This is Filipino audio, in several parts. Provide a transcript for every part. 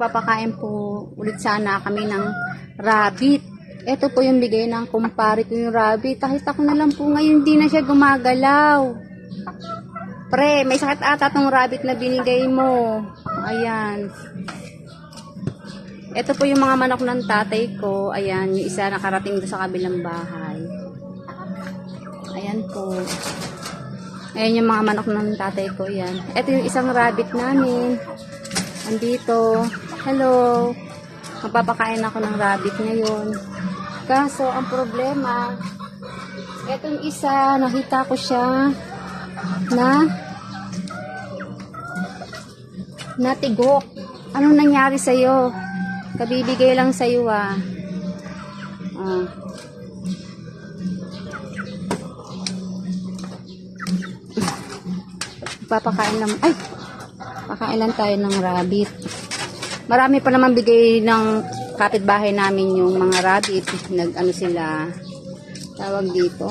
magpapakain po ulit sana kami ng rabbit. Ito po yung bigay ng kumpare ko yung rabbit. Kahit ako na lang po ngayon, hindi na siya gumagalaw. Pre, may sakit ata tong rabbit na binigay mo. Ayan. Ito po yung mga manok ng tatay ko. Ayan, yung isa nakarating doon sa kabilang bahay. Ayan po. Ayan yung mga manok ng tatay ko. Ayan. Ito yung isang rabbit namin. Andito. Hello. Magpapakain ako ng rabbit ngayon. Kaso, ang problema, etong isa, nakita ko siya na natigok. Anong nangyari sa'yo? Kabibigay lang sa'yo ah. Ah. Papakain lang. Ay! Pakain lang tayo ng rabbit. Marami pa naman bigay ng kapitbahay namin yung mga rabbit. Nag ano sila tawag dito.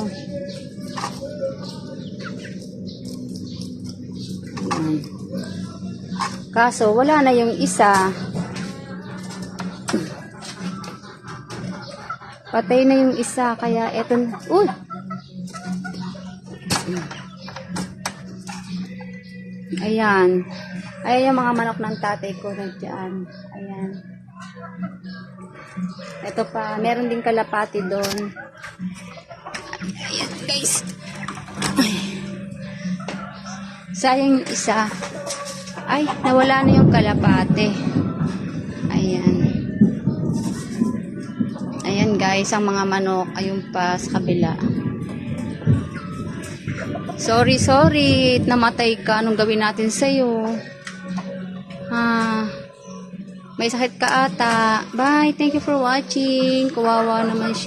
Ayan. Kaso wala na yung isa. Patay na yung isa kaya eto uy Ayan. Ayan yung mga manok ng tatay ko na. Ayan. Ito pa, meron din kalapati doon. Ayan guys. Ay. Sayang isa. Ay, nawala na yung kalapate. Ayan. Ayan guys, ang mga manok. Ayun pa sa kabila. Sorry, sorry. Namatay ka. Anong gawin natin sa'yo? Ah, may sakit ka ata. Bye. Thank you for watching. Kawawa naman siya.